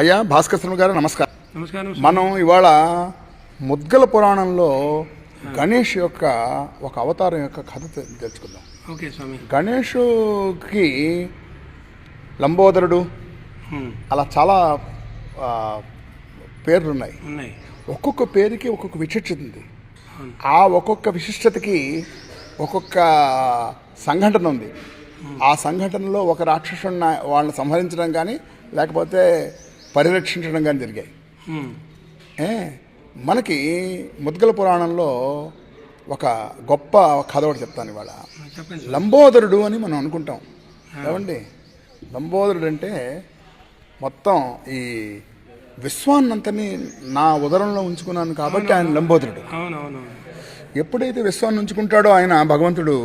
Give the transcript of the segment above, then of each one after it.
అయ్యా భాస్కర్ శర్మ గారు నమస్కారం. నమస్కారం మనం ఇవాళ ముద్గల పురాణంలో గణేష్ యొక్క ఒక అవతారం యొక్క కథ తెలుసుకుందాం. ఓకే స్వామి. గణేషుకి లంబోదరుడు అలా చాలా పేర్లు ఉన్నాయి. ఒక్కొక్క పేరుకి ఒక్కొక్క విశిష్టత ఉంది. ఆ ఒక్కొక్క విశిష్టతకి ఒక్కొక్క సంఘటన ఉంది. ఆ సంఘటనలో ఒక రాక్షసుడిని వాళ్ళని సంహరించడం కానీ లేకపోతే పరిరక్షించడం కానీ జరిగాయి మనకి ముద్గల పురాణంలో ఒక గొప్ప కథ ఒకటి చెప్తాను ఇవాళ. లంబోదరుడు అని మనం అనుకుంటాం. ఏమండి? లంబోదరుడు అంటే మొత్తం ఈ విశ్వాన్నంతని నా ఉదరంలో ఉంచుకున్నాను కాబట్టి ఆయన లంబోదరుడు. ఎప్పుడైతే విశ్వాన్ని ఉంచుకుంటాడో ఆయన భగవంతుడు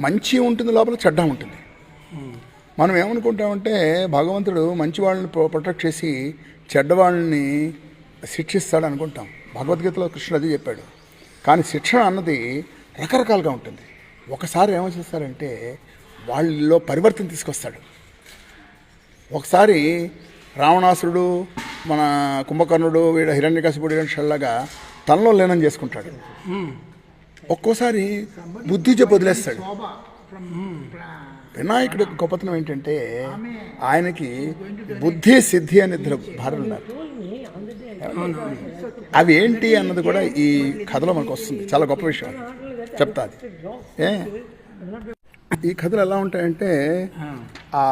మంచి ఉంటుంది లోపల చెడ్డ ఉంటుంది. మనం ఏమనుకుంటామంటే భగవంతుడు మంచి వాళ్ళని ప్రొ- ప్రొటెక్ట్ చేసి చెడ్డవాళ్ళని శిక్షిస్తాడు అనుకుంటాం. భగవద్గీతలో కృష్ణుడు అది చెప్పాడు. కానీ శిక్షణ అన్నది రకరకాలుగా ఉంటుంది. ఒకసారి ఏమో చేస్తారంటే వాళ్ళలో పరివర్తన తీసుకొస్తాడు. ఒకసారి రావణాసురుడు మన కుంభకర్ణుడు వీడ హిరణ్యకశిపుడు షల్లాగా తనలో లీనం చేసుకుంటాడు. ఒక్కోసారి బుద్ధి చెప్పి వదిలేస్తాడు. వినాయకుడి యొక్క గొప్పతనం ఏంటంటే ఆయనకి బుద్ధి సిద్ధి అనే ఇద్దరు భార్యలు ఉన్నారు. అవి ఏంటి అన్నది కూడా ఈ కథలో మనకు వస్తుంది. చాలా గొప్ప విషయం. చెప్తా అది. ఏ? ఈ కథలు ఎలా ఉంటాయంటే ఆ,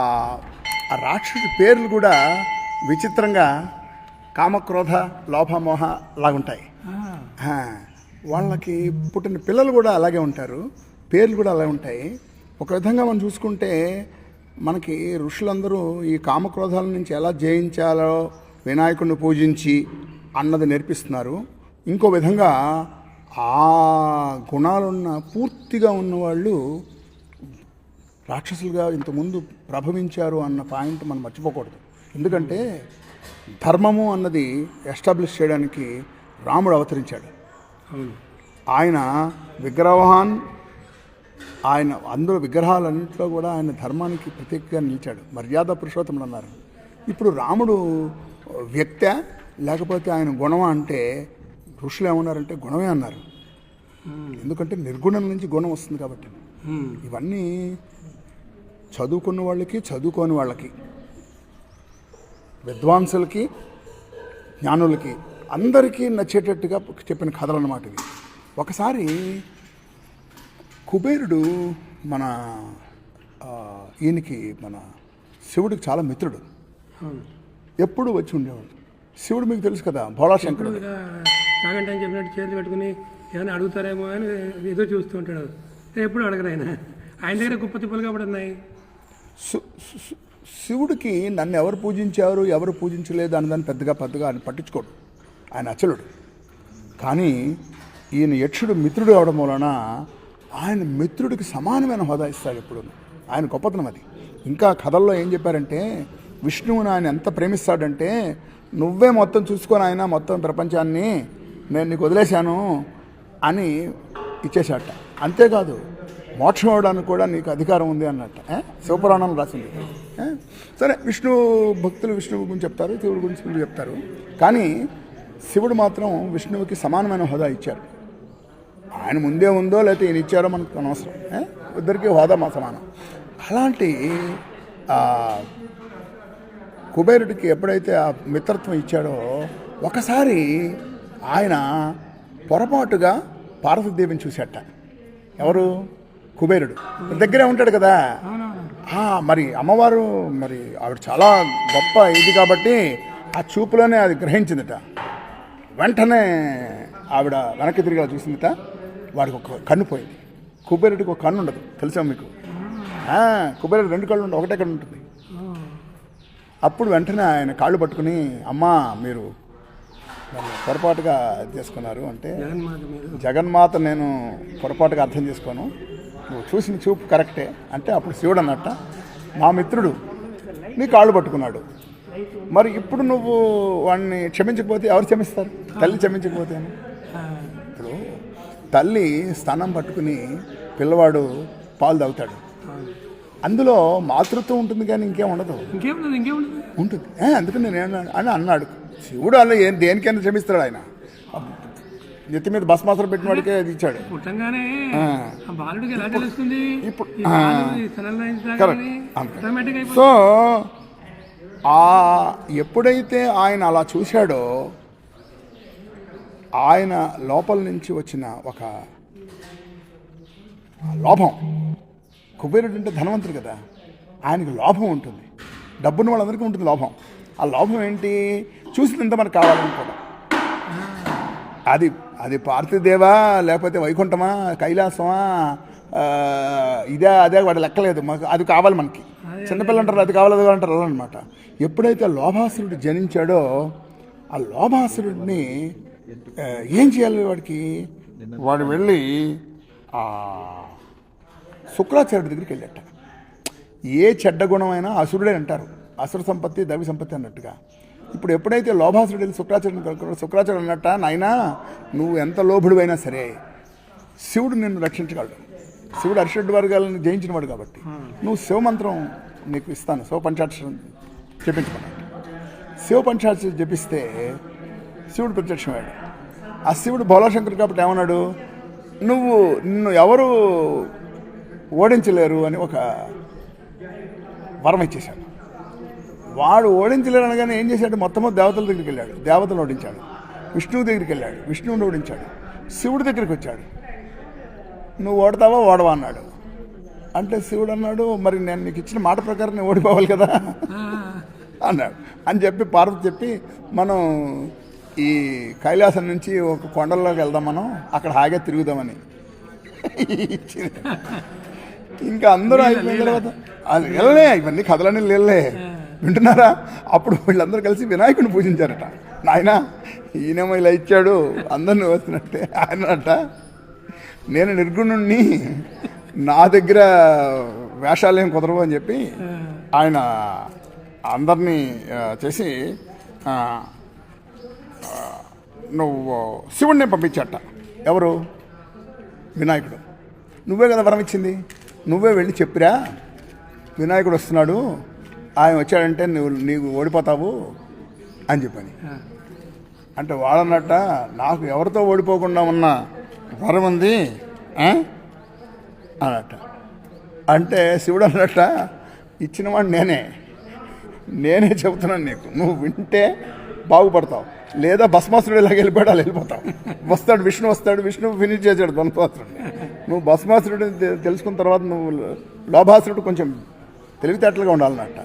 రాక్షసుడి పేర్లు కూడా విచిత్రంగా కామక్రోధ లోభమోహ లాగుంటాయి. వాళ్ళకి పుట్టిన పిల్లలు కూడా అలాగే ఉంటారు. పేర్లు కూడా అలాగే ఉంటాయి. ఒక విధంగా మనం చూసుకుంటే మనకి ఋషులందరూ ఈ కామక్రోధాల నుంచి ఎలా జయించాలో వినాయకుడిని పూజించి అన్నది నేర్పిస్తున్నారు. ఇంకో విధంగా ఆ గుణాలున్న పూర్తిగా ఉన్నవాళ్ళు రాక్షసులుగా ఇంతకుముందు ప్రభవించారు అన్న పాయింట్ మనం మర్చిపోకూడదు. ఎందుకంటే ధర్మము అన్నది ఎస్టాబ్లిష్ చేయడానికి రాముడు అవతరించాడు. ఆయన విగ్రహాన్ ఆయన అందరూ విగ్రహాలన్నింటిలో కూడా ఆయన ధర్మానికి ప్రత్యేకంగా నిలిచాడు. మర్యాద పురుషోత్తముడు అన్నారు. ఇప్పుడు రాముడు వ్యక్త లేకపోతే ఆయన గుణమా అంటే ఋషులు ఏమన్నారంటే గుణమే అన్నారు. ఎందుకంటే నిర్గుణం నుంచి గుణం వస్తుంది కాబట్టి. ఇవన్నీ చదువుకున్న వాళ్ళకి చదువుకోని వాళ్ళకి విద్వాంసులకి జ్ఞానులకి అందరికీ నచ్చేటట్టుగా చెప్పిన కథలు అన్నమాట ఇవి. ఒకసారి కుబేరుడు మన ఈయనకి మన శివుడికి చాలా మిత్రుడు. ఎప్పుడు వచ్చి ఉండేవాడు. శివుడు మీకు తెలుసు కదా భోళాశంకరుడు కాగంటే అని చెప్పినట్టు చేతులు పెట్టుకుని ఏమైనా అడుగుతారేమో అని ఎదురు చూస్తూ ఉంటాడు. ఎప్పుడు అడగరు ఆయన. ఆయన దగ్గర గొప్ప తిప్పలు కాబట్టి ఉన్నాయి. శివుడికి నన్ను ఎవరు పూజించారు ఎవరు పూజించలేదు అన్నదాన్ని పెద్దగా పెద్దగా ఆయన పట్టించుకోడు. ఆయన అచలుడు. కానీ ఈయన యక్షుడు మిత్రుడు అవడం వలన ఆయన మిత్రుడికి సమానమైన హోదా ఇస్తాడు ఎప్పుడు ఆయన గొప్పతనం అది. ఇంకా కథల్లో ఏం చెప్పారంటే విష్ణువుని ఆయన ఎంత ప్రేమిస్తాడంటే నువ్వే మొత్తం చూసుకొని ఆయన మొత్తం ప్రపంచాన్ని నేను నీకు వదిలేశాను అని ఇచ్చేశాట. అంతేకాదు మోక్షం అవడానికి కూడా నీకు అధికారం ఉంది అన్నట్ట. ఏ? శివపురాణం రాసింది. సరే విష్ణు భక్తులు విష్ణువు గురించి చెప్తారు శివుడు గురించి చెప్తారు. కానీ శివుడు మాత్రం విష్ణువుకి సమానమైన హోదా ఇచ్చారు ఆయన ముందే ఉందో లేకపోతే ఈయన ఇచ్చారో మనకు అనవసరం ఏ? ఇద్దరికి హోదా మా సమానం. అలాంటి కుబేరుడికి ఎప్పుడైతే ఆ మిత్రత్వం ఇచ్చాడో ఒకసారి ఆయన పొరపాటుగా పార్వతీదేవిని చూశాట ఎవరు? కుబేరుడు. దగ్గరే ఉంటాడు కదా. ఆ, మరి అమ్మవారు మరి ఆవిడ చాలా గొప్ప ఇది కాబట్టి ఆ చూపులోనే అది గ్రహించిందట. వెంటనే ఆవిడ వెనక్కి తిరిగి చూసిందట. వాడికి ఒక కన్ను పోయింది కుబేరుడికి ఒక కన్ను ఉండదు. తెలుసా మీకు? కుబేరుడు రెండు కళ్ళు ఉండవు ఒకటే కన్ను ఉంటుంది. అప్పుడు వెంటనే ఆయన కాళ్ళు పట్టుకుని అమ్మా మీరు పొరపాటుగా చేసుకున్నారు అంటే జగన్మాత నేను పొరపాటుగా అర్థం చేసుకోను. నువ్వు చూసిన చూపు కరెక్టే. అంటే అప్పుడు శివుడు అన్నట్ట మా మిత్రుడు నీ కాళ్ళు పట్టుకున్నాడు. మరి ఇప్పుడు నువ్వు వాడిని క్షమించకపోతే ఎవరు క్షమిస్తారు? తల్లి క్షమించకపోతే తల్లి స్థానం పట్టుకుని పిల్లవాడు పాలు తాగుతాడు. అందులో మాతృత్వం ఉంటుంది కానీ ఇంకేం ఉండదు. ఉంటుంది. అందుకని నేను అని అన్నాడు. శివుడు అలా ఏం దేనికైనా క్షమిస్తాడు ఆయన. నెత్తి మీద భస్మాసులు పెట్టిన వాడికే అది ఇచ్చాడు. ఇప్పుడు- సో ఆ ఎప్పుడైతే ఆయన అలా చూశాడో ఆయన లోపల నుంచి వచ్చిన ఒక లోభం. కుబేరుడు అంటే ధనవంతుడు కదా. ఆయనకి లోభం ఉంటుంది. డబ్బున్న వాళ్ళందరికీ ఉంటుంది లోభం. ఆ లోభం ఏంటి? చూసినంత మనకు కావాలనుకోవడం అది అది పార్థిదేవా లేకపోతే వైకుంఠమా కైలాసమా ఇదే అదే వాడు లెక్కలేదు. మాకు అది కావాలి మనకి. చిన్నపిల్లలు అంటారు అది. కావాలి అది అంటారు అలా అనమాట ఎప్పుడైతే లోభాసురుడు జనించాడో ఆ లోభాసురుడిని ఏం చేయాలి వాడికి? వాడు వెళ్ళి శుక్రాచార్యుడి దగ్గరికి వెళ్ళట. ఏ చెడ్డ గుణమైనా అసురుడే అంటారు. అసుర సంపత్తి దవి సంపత్తి అన్నట్టుగా. ఇప్పుడు ఎప్పుడైతే లోభాసురుడు వెళ్ళి శుక్రాచార్యుని కలుసుకున్నాడో శుక్రాచార్యుడు అన్నట్ట నాయనా నువ్వు ఎంత లోభుడివైనా సరే శివుడు నిన్ను రక్షించగలడు. శివుడు అరిషడ్ వర్గాలను జయించినవాడు కాబట్టి. నువ్వు శివమంత్రం నీకు ఇస్తాను. శివ పంచాక్షరం చెప్పించుకున్నాడు శివ పంచాక్షరం జపిస్తే శివుడు ప్రత్యక్షమయ్యాడు. ఆ శివుడు భోలాశంకర్ కాబట్టి ఏమన్నాడు? నువ్వు నిన్ను ఎవరు ఓడించలేరు అని ఒక వరం ఇచ్చేశాడు. వాడు ఓడించలేరు అనగానే ఏం చేశాడు? మొత్తము దేవతల దగ్గరికి వెళ్ళాడు. దేవతలు ఓడించాడు. విష్ణువు దగ్గరికి వెళ్ళాడు. విష్ణువుని ఓడించాడు. శివుడి దగ్గరికి వచ్చాడు. నువ్వు ఓడతావా? ఓడవా అన్నాడు. అంటే శివుడు అన్నాడు మరి నేను నీకు ఇచ్చిన మాట ప్రకారం నేను ఓడిపోవాలి కదా అన్నాడు. అని చెప్పి పార్వతి చెప్పి మనం ఈ కైలాసం నుంచి ఒక కొండల్లోకి వెళ్దాం మనం అక్కడ హాయిగా తిరుగుదామని. ఇంకా అందరూ అయిపోయిన తర్వాత అది వెళ్ళలే ఇవన్నీ కథలన్నీ లేలే వింటున్నారా? అప్పుడు వీళ్ళందరూ కలిసి వినాయకుడిని పూజించారట. నాయన ఈయనేమో ఇలా ఇచ్చాడు అందరిని వస్తున్నట్టే ఆయన అట నేను నిర్గుణుణ్ణి నా దగ్గర వేషాలు ఏం కుదరవు అని చెప్పి ఆయన అందరినీ చేసి నువ్వు శివుణ్ణి పంపించట. ఎవరు? వినాయకుడు. నువ్వే కదా వరం ఇచ్చింది? నువ్వే వెళ్ళి చెప్పిరా. వినాయకుడు వస్తున్నాడు. ఆయన వచ్చాడంటే నువ్వు నీకు ఓడిపోతావు అని చెప్పని. అంటే వాడన్నట్ట నాకు ఎవరితో ఓడిపోకుండా ఉన్న వరం ఉంది? అన్నట్ట. అంటే శివుడు అన్నట్ట ఇచ్చినవాడు నేనే. నేనే చెబుతున్నాను నీకు. నువ్వు వింటే బాగుపడతావు. లేదా భస్మాసురుడు ఇలాగ వెళ్ళిపోయాడు అలా వస్తాడు విష్ణు వస్తాడు విష్ణు ఫినిష్ చేశాడు భస్మాసురుడు నువ్వు భస్మాసురుడు తెలుసుకున్న తర్వాత నువ్వు లోభాసురుడు కొంచెం తెలివితేటలుగా ఉండాలన్నట్ట.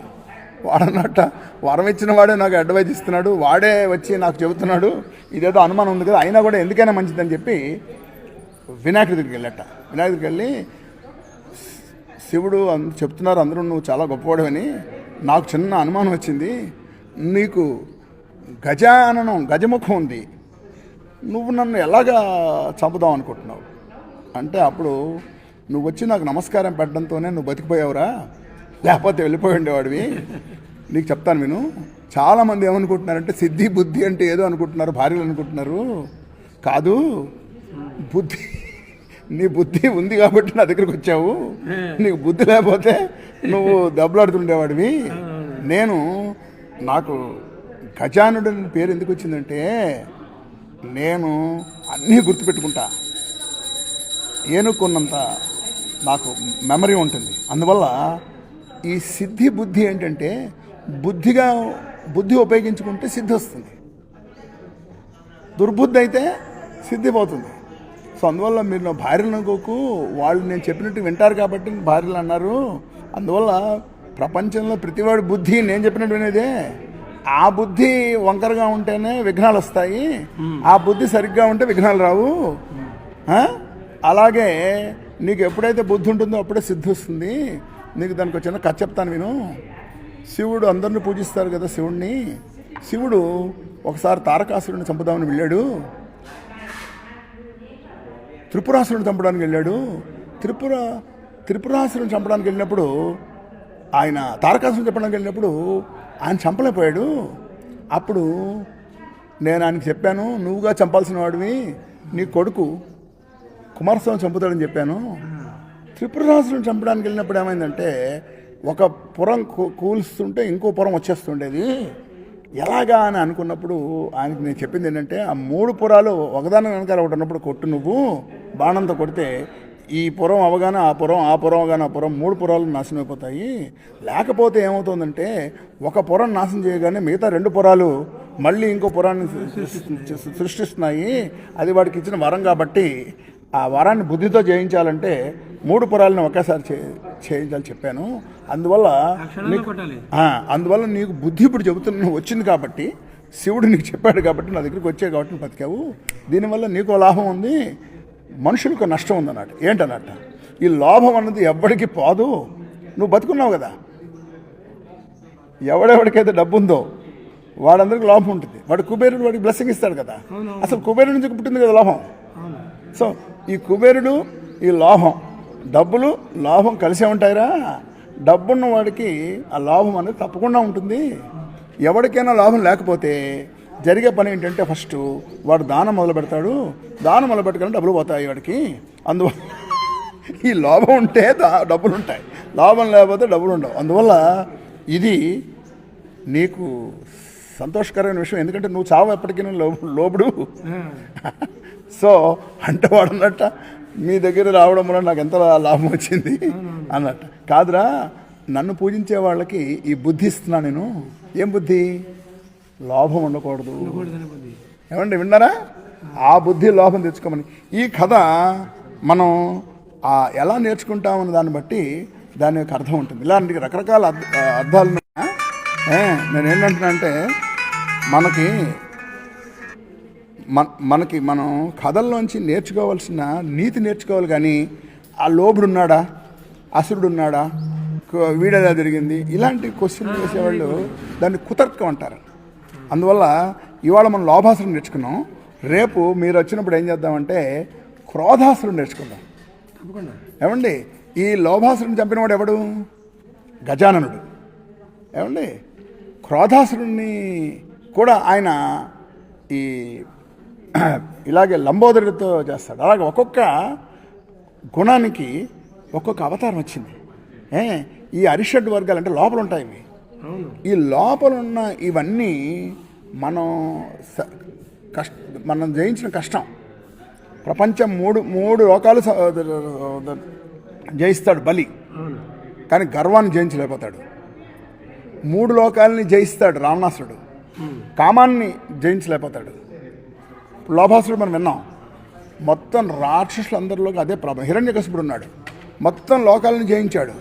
వాడన్నట్ట వరం ఇచ్చిన వాడే నాకు అడ్వైజ్ ఇస్తున్నాడు వాడే వచ్చి నాకు చెబుతున్నాడు ఇదేదో అనుమానం ఉంది కదా అయినా కూడా ఎందుకైనా మంచిదని చెప్పి వినాయకుడి దగ్గరికి వెళ్ళట. వినాయకుడికి వెళ్ళి శివుడు అంద- చెప్తున్నారు అందరూ నువ్వు చాలా గొప్పవాడవని నాకు చిన్న అనుమానం వచ్చింది నీకు గజాననం గజముఖం ఉంది. నువ్వు నన్ను ఎలాగా చంపుదాం అనుకుంటున్నావు? అంటే అప్పుడు నువ్వు వచ్చి నాకు నమస్కారం పెట్టడంతోనే నువ్వు బతికిపోయావురా? లేకపోతే వెళ్ళిపోయి ఉండేవాడివి. నీకు చెప్తాను విను. చాలామంది ఏమనుకుంటున్నారంటే సిద్ధి బుద్ధి అంటే ఏదో అనుకుంటున్నారు భార్యలు అనుకుంటున్నారు. కాదు బుద్ధి నీ బుద్ధి ఉంది కాబట్టి నా దగ్గరికి వచ్చావు. నీకు బుద్ధి లేకపోతే నువ్వు దెబ్బలాడుతుండేవాడివి. నేను నాకు గజానుడు అనే పేరు ఎందుకు వచ్చిందంటే నేను అన్నీ గుర్తుపెట్టుకుంటా. ఏనుకున్నంత నాకు మెమరీ ఉంటుంది. అందువల్ల ఈ సిద్ధి బుద్ధి ఏంటంటే బుద్ధిగా బుద్ధి ఉపయోగించుకుంటే సిద్ధి వస్తుంది. దుర్బుద్ధి అయితే సిద్ధి పోతుంది. సో అందువల్ల మీరు నా భార్యలు వాళ్ళు నేను చెప్పినట్టు వింటారు కాబట్టి భార్యలు అన్నారు. అందువల్ల ప్రపంచంలో ప్రతివాడి బుద్ధి నేను చెప్పినట్టు వినేదే. ఆ బుద్ధి వంకరగా ఉంటేనే విఘ్నాలు వస్తాయి. ఆ బుద్ధి సరిగ్గా ఉంటే విఘ్నాలు రావు. అలాగే నీకు ఎప్పుడైతే బుద్ధి ఉంటుందో అప్పుడే సిద్ధి వస్తుంది. నీకు దానికి వచ్చిన కథ చెప్తాను విను. శివుడు అందరిని పూజిస్తారు కదా శివుణ్ణి. శివుడు ఒకసారి తారకాసురుడిని చంపుదామని వెళ్ళాడు. త్రిపురాసురుని చంపడానికి వెళ్ళాడు. త్రిపుర త్రిపురాసురుని చంపడానికి వెళ్ళినప్పుడు ఆయన తారకాసురుని చంపడానికి వెళ్ళినప్పుడు ఆయన చంపలేకపోయాడు. అప్పుడు నేను ఆయనకి చెప్పాను నువ్వుగా చంపాల్సిన వాడివి నీ కొడుకు కుమారస్వామి చంపుతాడని చెప్పాను. త్రిపురరాజులను చంపడానికి వెళ్ళినప్పుడు ఏమైందంటే ఒక పురం కూ- ఇంకో పురం వచ్చేస్తుండేది. ఎలాగా అని అనుకున్నప్పుడు ఆయనకి నేను చెప్పింది ఏంటంటే ఆ మూడు పురాలు ఒకదాని వెనకాల ఒకటి ఉన్నప్పుడు కొట్టు నువ్వు బాణంతో కొడితే ఈ పురం అవగానే ఆ పురం ఆ పురం అవగానే ఆ పురం మూడు పురాలు నాశనం అయిపోతాయి. లేకపోతే ఏమవుతుందంటే ఒక పురం నాశనం చేయగానే మిగతా రెండు పురాలు మళ్ళీ ఇంకో పురాన్ని సృష్టి- సృష్టిస్తున్నాయి. అది వాడికి ఇచ్చిన వరం కాబట్టి ఆ వరాన్ని బుద్ధితో జయించాలంటే మూడు పురాలను ఒకేసారి చే చేయించాలని చెప్పాను. అందువల్ల అందువల్ల నీకు బుద్ధి ఇప్పుడు చెబుతున్న వచ్చింది కాబట్టి శివుడు నీకు చెప్పాడు కాబట్టి నా దగ్గరికి వచ్చే కాబట్టి బతికావు. దీనివల్ల నీకు లాభం ఉంది. మనుషులకు నష్టం ఉందన్నట్టు ఏంటన్నట్ట ఈ లాభం అన్నది ఎవ్వడికి పోదు. నువ్వు బతుకున్నావు కదా. ఎవడెవడికైతే డబ్బు ఉందో వాడందరికి లాభం ఉంటుంది. వాడు కుబేరుడు వాడికి బ్లెస్సింగ్ ఇస్తాడు కదా. అసలు కుబేరుడు నుంచి పుట్టింది కదా లాభం. సో ఈ కుబేరుడు ఈ లాభం డబ్బులు లాభం కలిసే ఉంటాయిరా. డబ్బున్న వాడికి ఆ లాభం అనేది తప్పకుండా ఉంటుంది. ఎవరికైనా లాభం లేకపోతే జరిగే పని ఏంటంటే ఫస్ట్ వాడు దానం మొదలు పెడతాడు. దానం మొదలు పెట్టగానే డబ్బులు పోతాయి వాడికి. అందువల్ల ఈ లాభం ఉంటే దా డబ్బులు ఉంటాయి. లాభం లేకపోతే డబ్బులు ఉండవు. అందువల్ల ఇది నీకు సంతోషకరమైన విషయం. ఎందుకంటే నువ్వు చావు ఎప్పటికీ లోబుడు. ఆ, సో అంటే వాడు అన్నట్ట మీ దగ్గర రావడం వల్ల నాకు ఎంత లాభం వచ్చింది? అన్నట్ట. కాదురా నన్ను పూజించే వాళ్ళకి ఈ బుద్ధి ఇస్తున్నా నేను. ఏం బుద్ధి? లోభం ఉండకూడదు. ఏమండి విన్నారా? ఆ బుద్ధి లోపం తెచ్చుకోమని. ఈ కథ మనం ఎలా నేర్చుకుంటామన్న దాన్ని బట్టి దాని యొక్క అర్థం ఉంటుంది. ఇలాంటి రకరకాల అర్థ అర్థాలు నేను ఏంటంటున్నా అంటే మనకి మన మనకి మనం కథల్లోంచి నేర్చుకోవాల్సిన నీతి నేర్చుకోవాలి కానీ ఆ లోబుడు ఉన్నాడా? అసురుడు ఉన్నాడా కు- వీడేలా జరిగింది? ఇలాంటి క్వశ్చన్ వేసేవాళ్ళు దాన్ని కుతర్కం అంటారు. అందువల్ల ఇవాళ మనం లోభాసురం నేర్చుకున్నాం. రేపు మీరు వచ్చినప్పుడు ఏం చేద్దామంటే క్రోధాసురం నేర్చుకుందాం. తప్పకుండా ఏమండి? ఈ లోభాసురుని చంపినవాడు ఎవడు? గజాననుడు. ఏమండి? క్రోధాసురుణ్ణి కూడా ఆయన ఈ ఇలాగే లంబోదరుడితో చేస్తాడు. అలాగే ఒక్కొక్క గుణానికి ఒక్కొక్క అవతారం వచ్చింది. ఏ? ఈ అరిషడ్ వర్గాలు అంటే లోపల ఉంటాయి ఇవి. ఈ లోపల ఉన్న ఇవన్నీ మనం కష్ట మనం జయించిన కష్టం. ప్రపంచం మూడు మూడు లోకాలు జయిస్తాడు బలి. కానీ గర్వాన్ని జయించలేకపోతాడు. మూడు లోకాలని జయిస్తాడు రావణాసుడు కామాన్ని జయించలేకపోతాడు. లోభాసుడు మనం విన్నాం. మొత్తం రాక్షసులందరిలోకి అదే ప్రాబ్లం హిరణ్యకశిపుడు ఉన్నాడు. మొత్తం లోకాలను జయించాడు.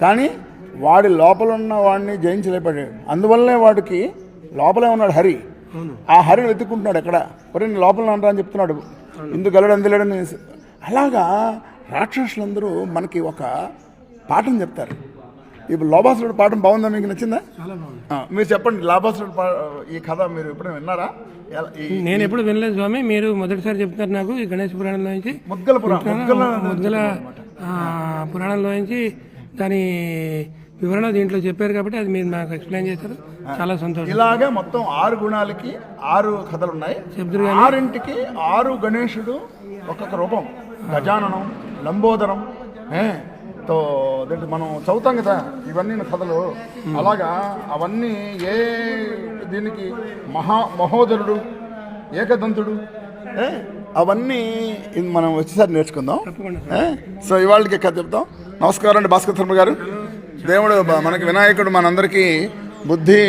కానీ వాడి లోపల ఉన్న వాడిని జయించలేకపోయాడు అందువల్లనే వాడికి లోపలే ఉన్నాడు హరి. ఆ హరిని వెతుక్కుంటున్నాడు ఎక్కడ? ఒరే నేను లోపల ఉంటా అని చెప్తున్నాడు. ఇందుకు గలడు అందులేడని అలాగా రాక్షసులందరూ మనకి ఒక పాఠం చెప్తారు. ఇప్పుడు లోబాసురుడు పాఠం బాగుందా మీకు? నచ్చిందా? మీరు చెప్పండి లాభాసురుడు పా- ఈ కథ మీరు ఎప్పుడైనా విన్నారా? నేను ఎప్పుడు వినలేదు స్వామి. మీరు మొదటిసారి చెప్తున్నారు నాకు ఈ గణేష్ పురాణంలో నుంచి. ముద్గల పురాణం. ముద్గల పురాణంలో నుంచి దాని వివరణ దీంట్లో చెప్పారు కాబట్టి అది మీరు నాకు ఎక్స్ప్లెయిన్ చేశారు. చాలా సంతోషం. ఇలాగే మొత్తం ఆరు గుణాలకి ఆరు కథలు ఉన్నాయి ఆరింటికి ఆరు గణేశుడు ఒక్కొక్క రూపం. గజాననం లంబోదరం తో మనం చదువుతాం కదా ఇవన్నీ కథలు. అలాగా అవన్నీ ఏ దీనికి మహా మహోదరుడు ఏకదంతుడు అవన్నీ మనం వచ్చేసరి నేర్చుకుందాం? సో ఇవాళకి కథ చెప్తాం. నమస్కారం అండి భాస్కర్ శర్మ గారు. దేవుడు మనకి వినాయకుడు మనందరికీ బుద్ధి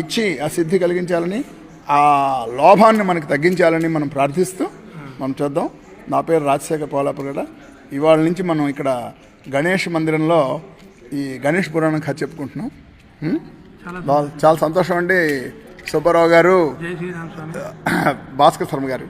ఇచ్చి ఆ సిద్ధి కలిగించాలని ఆ లోభాన్ని మనకి తగ్గించాలని మనం ప్రార్థిస్తూ మనం చూద్దాం. నా పేరు రాజశేఖర్ పోలాపుగడ ఇవాళ నుంచి మనం ఇక్కడ గణేష్ మందిరంలో ఈ గణేష్ పురాణం కథ చెప్పుకుంటున్నాం? చాలా సంతోషం అండి. సుబ్బారావు గారు భాస్కర్ శర్మ గారు.